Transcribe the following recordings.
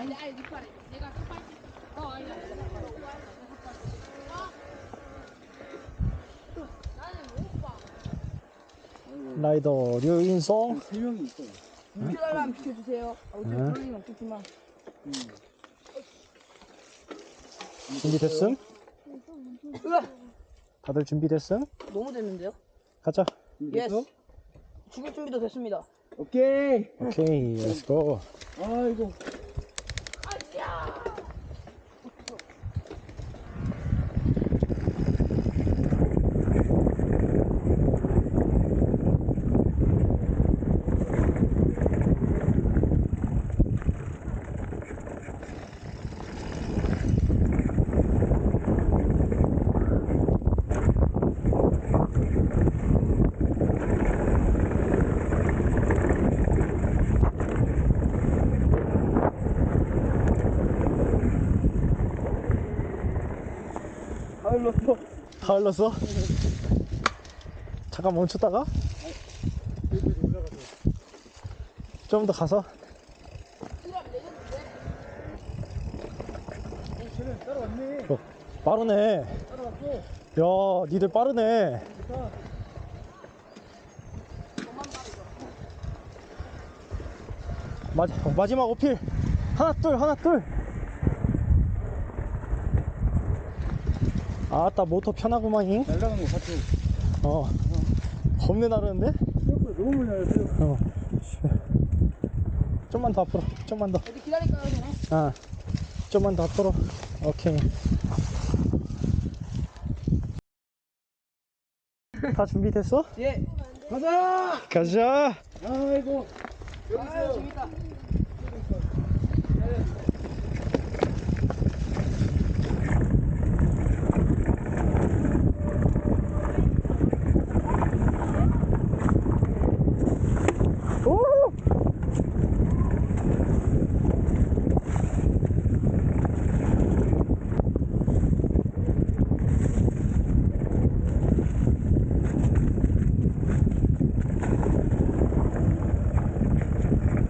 아니 아니 니빨에 내가 끝발 어 아니 아니. 라이더 류인성 세 명이 있어. 비켜달라면 비켜주세요. 아, 어차피 네. 그럴 일은 없겠지만. 준비됐음? 으아! 다들 준비됐음? 너무 됐는데요? 가자 예스. 죽일 준비도 됐습니다. 오케이. 오케이 렛츠고 아이고. 다 흘렀어? 잠깐 멈췄다가. 좀 더 가서 어, 빠르네. 야 니들 빠르네 어, 마지막 어필 하나 둘 하나 둘 아따 모터 편하구만잉 날라가는 거 같죠? 어 겁내 나르는데? 너무 멀리. 어 씨. 좀만 더 앞으로 좀만 더 어디 기다릴까요, 그냥? 아, 좀만 더 앞으로. 오케이. 다 준비됐어? 예. 가자! 가자. 아이고. 여기 아, 있어요. 재밌다.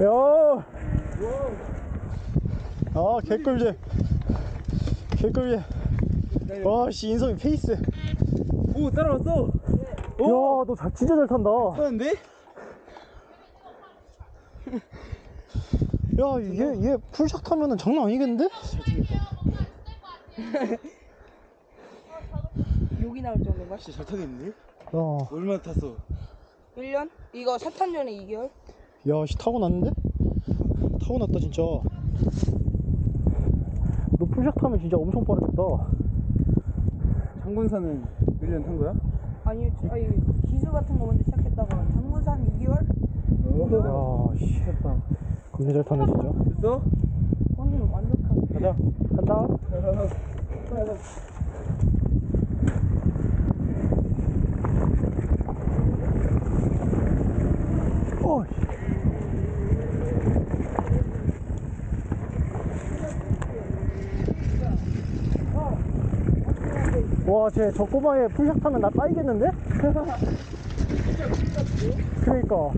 야! 아, 개꿀잼. 개꿀잼. 와, 씨, 인성이 페이스. 오, 따라왔어. 야, 너 자, 진짜 잘 탄다. 하는데? 야, 얘, 얘 풀샷 타면은 장난 아니겠는데? 욕이 나올 정도인가? 진짜 잘 타겠는데? 야, 얼마나 탔어? 1년? 이거 사탄 전에 2개월? 야, 씨, 타고 났는데? 타고 났다, 진짜. 너 풀샷 타면 진짜 엄청 빠르겠다. 장군사는 1년 탄 거야? 아니, 아니 기술 같은 거 먼저 시작했다가 장문산 2개월? 오. 야, 씨, 됐다. 겁나 잘 타네, 진짜. 됐어? 오늘 완벽하게. 가자. 간다. 어, 씨. 와, 쟤 저 꼬마에 풀샷 타면 나 따이겠는데? 그러니까.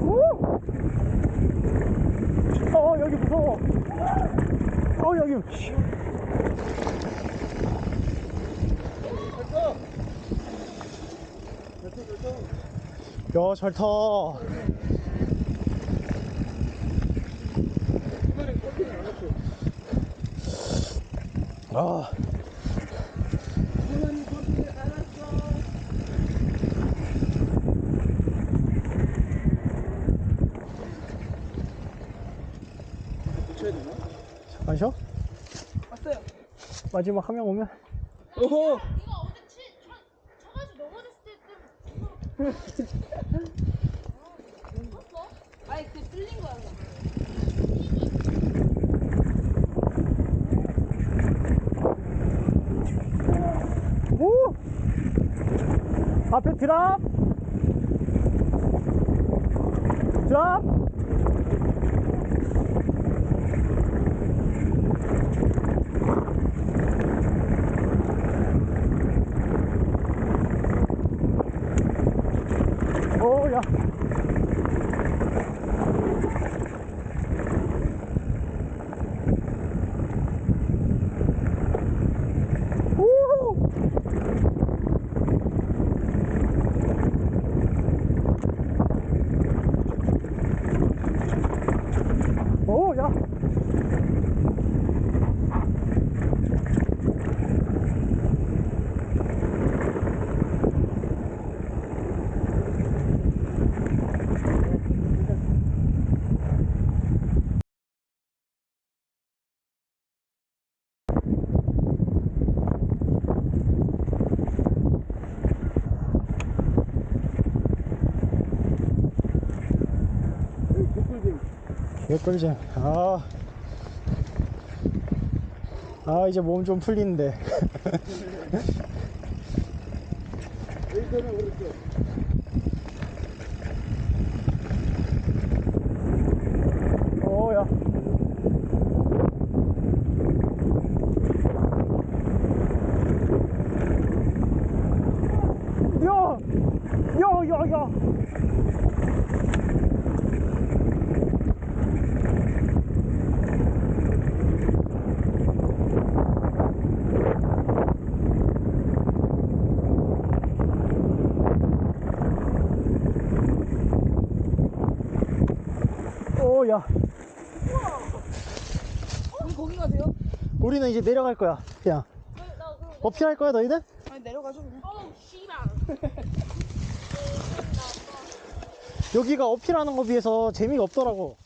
오! 어, 여기 무서워. 어, 여기. 야, 잘 타. 아. 잠깐 왔어요. 마지막 한 명 오면. 오호! 아니 그 뚫린 거야. 오! 앞에 드랍! 드랍! 오, 야. 오! 오, 야. 개꿀잼. 아. 아, 이제 몸 좀 풀리는데. 오, 야. 야! 야, 야, 야! 오, 야. 우리 거기 가세요? 우리는 이제 내려갈 거야. 그냥. 어필할 거야, 너희들? 아니 내려가죠 그냥. 어우, 씨발. 여기가 어필하는 거 비해서 재미가 없더라고.